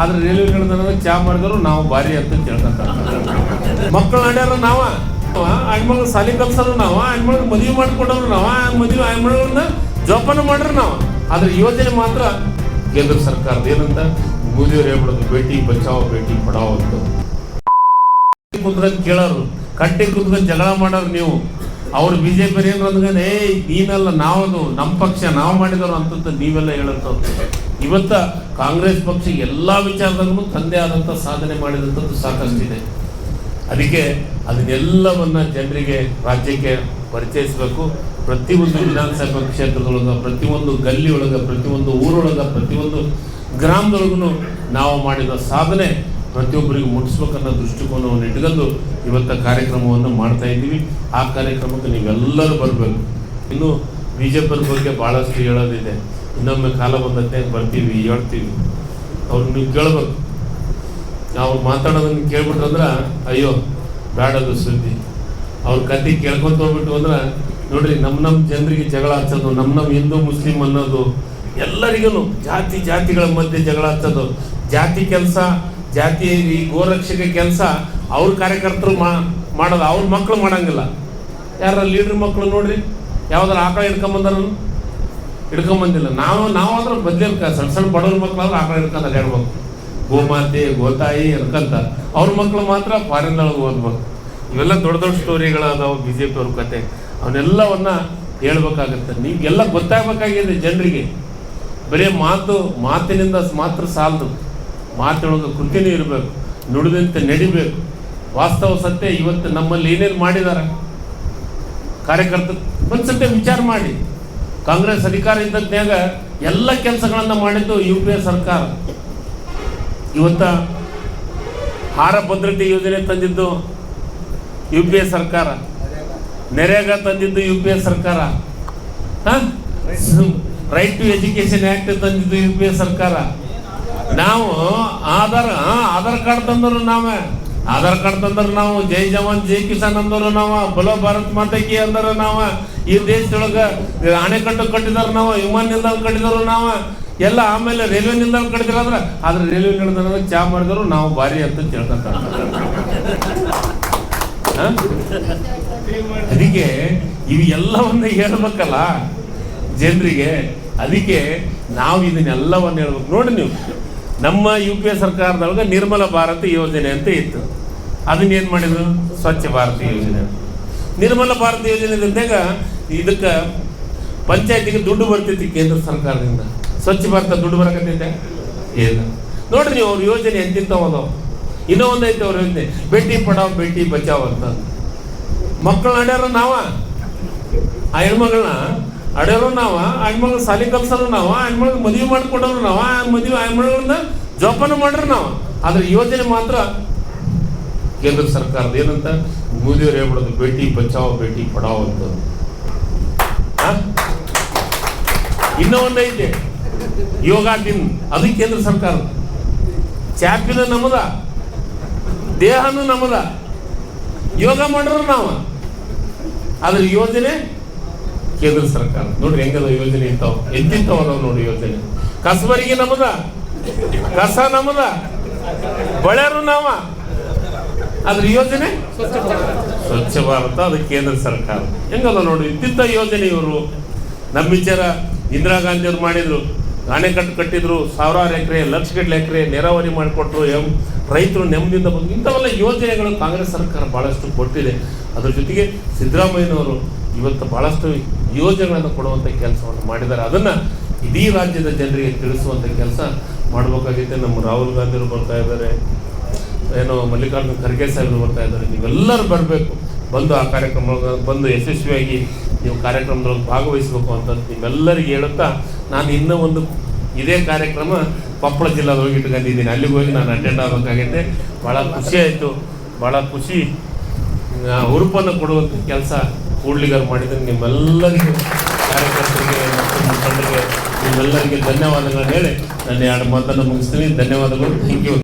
ಆದ್ರೆ ರೈಲ್ವೆ ನಿಲ್ದಾಣ ಚಾ ಮಾಡಿದ್ರು ನಾವು ಭಾರಿ ಅಂತ ಕೇಳ್ಕೊಂತಾರೆ ಮಕ್ಕಳು ನಡ್ಯಾರ ನಾವ? ಹೆಣ್ಮಕ್ಳು ಸಾಲಿ ಕಲ್ಸೋರು ನಾವ, ಹೆಣ್ಮಕ್ಳು ಮದುವೆ ಮಾಡ್ಕೊಡೋರು ನಾವ, ಮದುವೆ ಹೆಣ್ಮಗಳನ್ನ ಜೋಪಾನ ಮಾಡ್ರಿ ನಾವು. ಆದ್ರೆ ಯೋಜನೆ ಮಾತ್ರ ಕೇಂದ್ರ ಸರ್ಕಾರದ ಏನಂತ? ಮೋದಿಯವ್ರು ಹೇಳ್ಬಿಡೋದು ಭೇಟಿ ಬಚಾವ್ ಭೇಟಿ ಪಡಾವ್ ಅಂತ. ಕುತ್ಕೊಂಡು ಕೇಳೋರು, ಕಟ್ಟಿ ಕುತ್ಕೊಂಡು ಜಗಳ ಮಾಡೋರು ನೀವು. ಅವ್ರು ಬಿಜೆಪಿ ಏನು ಅಂದ್ಕೊಂಡು ಏ ನೀನಲ್ಲ ನಾವು ನಮ್ಮ ಪಕ್ಷ ನಾವು ಮಾಡಿದವರು ಅಂತಂತ ನೀವೆಲ್ಲ ಹೇಳಂತ ಇವತ್ತ ಕಾಂಗ್ರೆಸ್ ಪಕ್ಷ ಎಲ್ಲಾ ವಿಚಾರದಲ್ಲೂ ತಂದೆ ಆದಂತ ಸಾಧನೆ ಮಾಡಿದಂಥದ್ದು ಸಾಕಷ್ಟಿದೆ. ಅದಕ್ಕೆ ಅದನ್ನೆಲ್ಲವನ್ನ ಜನರಿಗೆ ರಾಜ್ಯಕ್ಕೆ ಪರಿಚಯಿಸಬೇಕು. ಪ್ರತಿಯೊಂದು ವಿಧಾನಸಭಾ ಕ್ಷೇತ್ರದೊಳಗ, ಪ್ರತಿಯೊಂದು ಗಲ್ಲಿ ಒಳಗ ಪ್ರತಿಯೊಂದು ಊರೊಳಗೆ, ಪ್ರತಿಯೊಂದು ಗ್ರಾಮದೊಳಗೂ ನಾವು ಮಾಡಿದ ಸಾಧನೆ ಪ್ರತಿಯೊಬ್ಬರಿಗೂ ಮುಟ್ಟಿಸ್ಬೇಕನ್ನೋ ದೃಷ್ಟಿಕೋನವನ್ನು ಇಟ್ಕೊಂಡು ಇವತ್ತ ಕಾರ್ಯಕ್ರಮವನ್ನು ಮಾಡ್ತಾ ಇದ್ದೀವಿ. ಆ ಕಾರ್ಯಕ್ರಮಕ್ಕೆ ನೀವೆಲ್ಲರೂ ಬರಬೇಕು. ಇನ್ನು ಬಿ ಜೆ ಬಗ್ಗೆ ಭಾಳಷ್ಟು ಹೇಳೋದಿದೆ. ಇನ್ನೊಮ್ಮೆ ಕಾಲ ಬಂದಂತೆ ಬರ್ತೀವಿ, ಹೇಳ್ತೀವಿ. ಅವ್ರು ನೀವು ಕೇಳ್ಬೇಕು. ನಾವು ಮಾತಾಡೋದನ್ನು ಕೇಳ್ಬಿಟ್ರಂದ್ರೆ, ಅಯ್ಯೋ ಬೇಡದು ಸುದ್ದಿ. ಅವ್ರ ಕತೆ ಕೇಳ್ಕೊಂತ ಹೋಗ್ಬಿಟ್ಟು ಅಂದ್ರೆ ನೋಡ್ರಿ ನಮ್ಮ ನಮ್ಮ ಜನರಿಗೆ ಜಗಳ ಹಚ್ಚೋದು ನಮ್ಮ ನಮ್ಮ ಹಿಂದೂ ಮುಸ್ಲಿಂ ಅನ್ನೋದು ಎಲ್ಲರಿಗೂ ಜಾತಿ ಜಾತಿಗಳ ಮಧ್ಯೆ ಜಗಳ ಹಚ್ಚೋದು. ಜಾತಿ ಕೆಲಸ ಜಾತಿ ಈ ಗೋರಕ್ಷಕ ಕೆಲಸ ಅವ್ರ ಕಾರ್ಯಕರ್ತರು ಮಾಡೋದು ಅವ್ರ ಮಕ್ಕಳು ಮಾಡಂಗಿಲ್ಲ. ಯಾರ ಲೀಡ್ರ್ ಮಕ್ಕಳು ನೋಡ್ರಿ, ಯಾವ್ದಾರು ಆಕಳ ಹಿಡ್ಕೊಂಬಂದಾರ ಹಿಡ್ಕೊಂಬಂದಿಲ್ಲ ನಾವು ನಾವು ಅದ್ರ ಬದ್ಲಿರ್ಕ ಸಣ್ಣ ಸಣ್ಣ ಬಡವ್ರ ಮಕ್ಕಳಾದ್ರೆ ಆಕಳ ಹಿಡ್ಕೊಂಡ್ ಹೇಳ್ಬೇಕು ಗೋಮಾತೆ, ಗೋತಾಯಿ ಹಿಡ್ಕಂತ ಅವ್ರ ಮಕ್ಕಳು ಮಾತ್ರ ಫಾರಿನ್ ಒಳಗೆ ಓದ್ಬೇಕು. ಇವೆಲ್ಲ ದೊಡ್ಡ ದೊಡ್ಡ ಸ್ಟೋರಿಗಳಾದವು ಬಿ ಜೆ ಪಿ ಅವ್ರ ಕತೆ. ಅವನ್ನೆಲ್ಲವನ್ನ ಹೇಳ್ಬೇಕಾಗತ್ತೆ. ನೀವೆಲ್ಲ ಗೊತ್ತಾಗಬೇಕಾಗಿದೆ ಜನರಿಗೆ. ಬರೀ ಮಾತು, ಮಾತಿನಿಂದ ಮಾತ್ರ ಸಾಲದು. ಮಾತಿನೊಳಗೆ ಕೃತಿನೂ ಇರಬೇಕು, ನುಡಿದಂತೆ ನಡಿಬೇಕು. ವಾಸ್ತವ ಸತ್ಯ ಇವತ್ತು ನಮ್ಮಲ್ಲಿ ಏನೇನು ಮಾಡಿದ್ದಾರೆ ಕಾರ್ಯಕರ್ತರು ಒಂದ್ಸತಿ ವಿಚಾರ ಮಾಡಿ. ಕಾಂಗ್ರೆಸ್ ಅಧಿಕಾರ ಇದ್ದದ್ನ್ಯಾಗ ಎಲ್ಲ ಕೆಲಸಗಳನ್ನ ಮಾಡಿದ್ದು ಯು ಪಿ ಎ ಸರ್ಕಾರ. ಇವತ್ತ ಆಹಾರ ಭದ್ರತೆ ಯೋಜನೆ ತಂದಿದ್ದು ಯು ಪಿ ಎ ಸರ್ಕಾರ. ನೆರೆಗ ತಂದಿದ್ದು ಯು ಪಿ ಎ ಸರ್ಕಾರ. ರೈಟ್ ಟು ಎಜುಕೇಶನ್ ಆಕ್ಟ್ ತಂದಿದ್ದು ಯು ಪಿ ಎ ಸರ್ಕಾರ. ನಾವು, ಆಧಾರ್ ಆಧಾರ್ ಕಾರ್ಡ್ ತಂದರು ನಾವೇ. ಆಧಾರ್ ಕಾರ್ಡ್ ತಂದ್ರೆ ನಾವು, ಜೈ ಜವಾನ್, ಜೈ ಕಿಸಾನ್ ಅಂದರು ನಾವು ಬಲೋ ಭಾರತ್ ಮಾತಕಿ ಅಂದರು ನಾವು. ಈ ದೇಶದೊಳಗ ಅಣೆಕಟ್ಟು ಕಟ್ಟಿದಾರ ನಾವು, ವಿಮಾನ ನಿಲ್ದಾಣ ಕಟ್ಟಿದವರು ನಾವು. ಎಲ್ಲ ಆಮೇಲೆ ರೈಲ್ವೆ ನಿಲ್ದಾಣ ಕಟ್ಟಿದ್ರ ಆದ್ರೆ ರೈಲ್ವೆ ನಿಲ್ದಾಣ ಚಾ ಮಾಡಿದ್ರು ನಾವು ಭಾರಿ ಅಂತ ತಿಳ್ಕೊಂತಾರೆ ಹ? ಅದಕ್ಕೆ ಇವು ಎಲ್ಲವನ್ನ ಹೇಳ್ಬೇಕಲ್ಲ ಜನರಿಗೆ. ಅದಕ್ಕೆ ನಾವು ಇದನ್ನೆಲ್ಲವನ್ನ ಹೇಳ್ಬೇಕು. ನೋಡಿ ನೀವು. ನಮ್ಮ ಯು ಪಿ ಎ ಸರ್ಕಾರದೊಳಗೆ ನಿರ್ಮಲ ಭಾರತ ಯೋಜನೆ ಅಂತ ಇತ್ತು. ಅದನ್ನ ಏನು ಮಾಡಿದ್ರು? ಸ್ವಚ್ಛ ಭಾರತ ಯೋಜನೆ. ನಿರ್ಮಲ ಭಾರತ ಯೋಜನೆದಾಗ ಇದಕ್ಕೆ ಪಂಚಾಯತಿಗೆ ದುಡ್ಡು ಬರ್ತೈತಿ ಕೇಂದ್ರ ಸರ್ಕಾರದಿಂದ. ಸ್ವಚ್ಛ ಭಾರತ ದುಡ್ಡು ಬರಕತ್ತೈತೆ? ಏನು ನೋಡ್ರಿ ನೀವು ಅವ್ರ ಯೋಜನೆ ಎಂತಿಂತವ ಅದಾವ ಇನ್ನೂ ಒಂದೈತೆ ಅವ್ರ ಯೋಜನೆ. ಬೇಟಿ ಪಡಾವ್ ಬೇಟಿ ಬಚಾವ್ ಅಂತ. ಮಕ್ಕಳು ಅಡ್ಯಾರ ನಾವ? ಆ ಹೆಣ್ಮಗಳನ್ನ ಅಡ್ಯಾರೋ ನಾವ ಆಯ್ಮಗ ಸಾಲಿ ಕಲ್ಸಲು ನಾವ ಆಯ್ಮಗ ಮದುವೆ ಮಾಡ್ಕೊಡೋರು ನಾವ, ಆ ಮದುವೆ ಆಯ್ಮಗಳನ್ನ ಜೋಪಾನ ಮಾಡ್ರಿ ನಾವು. ಆದ್ರೆ ಯೋಜನೆ ಮಾತ್ರ ಕೇಂದ್ರ ಸರ್ಕಾರದ ಏನಂತ? ಮೋದಿಯವ್ರು ಹೇಳ್ಬಿಡೋದು ಭೇಟಿ ಬಚಾವ್ ಭೇಟಿ ಪಡಾವ್ ಅಂತ? ಇನ್ನೂ ಒಂದೈತೆ ಯೋಗ ದಿನ್. ಅದು ಕೇಂದ್ರ ಸರ್ಕಾರ ಚಾಪಿನ ನಮ್ಮದ ದೇಹನೂ ನಮದ. ಯೋಗ ಮಾಡ್ರು ನಾವು. ಆದ್ರೆ ಯೋಜನೆ ಕೇಂದ್ರ ಸರ್ಕಾರ. ನೋಡ್ರಿ ಹೆಂಗದ ಯೋಜನೆ ಇರ್ತಾವ ಎಂತಿಂತಾವ ನೋಡಿ ಯೋಜನೆ. ಕಸಬರಿಗೆ ನಮದ. ಕಸ ನಮದ. ಬಳ್ಯಾರು ನಾವ. ಅದ್ರ ಯೋಜನೆ? ಸ್ವಚ್ಛ ಭಾರತ, ಅದು ಕೇಂದ್ರ ಸರ್ಕಾರ. ಹೆಂಗದ ನೋಡಿ ಇಂತಿಂತ ಯೋಜನೆ ಇವರು. ನಮ್ಮ ವಿಚಾರ ಇಂದಿರಾ ಗಾಂಧಿ ಅವ್ರು ಮಾಡಿದ್ರು. ಅಣೆಕಟ್ಟು ಕಟ್ಟಿದ್ರು. ಸಾವಿರಾರು ಎಕರೆ ಲಕ್ಷ ಗಟ್ಟಲೆ ಎಕರೆ ನೀರಾವರಿ ಮಾಡಿಕೊಟ್ರು. ಎಂ, ರೈತರು ನೆಮ್ಮದಿಯಿಂದ ಬಂದು ಇಂಥವೆಲ್ಲ ಯೋಜನೆಗಳು ಕಾಂಗ್ರೆಸ್ ಸರ್ಕಾರ ಬಹಳಷ್ಟು ಕೊಟ್ಟಿದೆ. ಅದ್ರ ಜೊತೆಗೆ ಸಿದ್ದರಾಮಯ್ಯನವರು ಇವತ್ತು ಬಹಳಷ್ಟು ಯೋಜನೆಗಳನ್ನು ಕೊಡುವಂಥ ಕೆಲಸವನ್ನು ಮಾಡಿದ್ದಾರೆ. ಅದನ್ನು ಇಡೀ ರಾಜ್ಯದ ಜನರಿಗೆ ತಿಳಿಸುವಂಥ ಕೆಲಸ ಮಾಡಬೇಕಾಗಿದೆ ನಮ್ಮ ರಾಹುಲ್ ಗಾಂಧಿಯವರು ಬರ್ತಾ ಇದ್ದಾರೆ. ಏನು ಮಲ್ಲಿಕಾರ್ಜುನ ಖರ್ಗೆ ಸಾಹೇಬರು ಬರ್ತಾ ಇದ್ದಾರೆ. ನೀವೆಲ್ಲರೂ ಬರಬೇಕು. ಬಂದು ಆ ಕಾರ್ಯಕ್ರಮ ಬಂದು ಯಶಸ್ವಿಯಾಗಿ ನೀವು ಕಾರ್ಯಕ್ರಮದೊಳಗೆ ಭಾಗವಹಿಸಬೇಕು ಅಂತ ನಿಮ್ಮೆಲ್ಲರಿಗೆ ಹೇಳುತ್ತಾ, ನಾನು ಇನ್ನೂ ಒಂದು ಇದೇ ಕಾರ್ಯಕ್ರಮ ಕೊಪ್ಪಳ ಜಿಲ್ಲಾದೊಳಗೆ ಇಟ್ಕೊಂಡಿದ್ದೀನಿ. ಅಲ್ಲಿಗೆ ಹೋಗಿ ನಾನು ಅಟೆಂಡ್ ಆಗಬೇಕಾಗೈತೆ. ಭಾಳ ಖುಷಿ ಆಯಿತು. ಭಾಳ ಖುಷಿ ಹುರುಪನ್ನು ಕೊಡುವಂಥ ಕೆಲಸ ಕೂಡ್ಲಿಗರು ಮಾಡಿದ್ರೆ ನಿಮ್ಮೆಲ್ಲರಿಗೂ ಕಾರ್ಯಕರ್ತರಿಗೆ ಮತ್ತು ಮುಖಂಡರಿಗೆ ನಿಮ್ಮೆಲ್ಲರಿಗೆ ಧನ್ಯವಾದಗಳನ್ನು ಹೇಳಿ ನನ್ನ ಎರಡು ಮಾತನ್ನು ಮುಗಿಸ್ತೀನಿ. ಧನ್ಯವಾದಗಳು. Thank you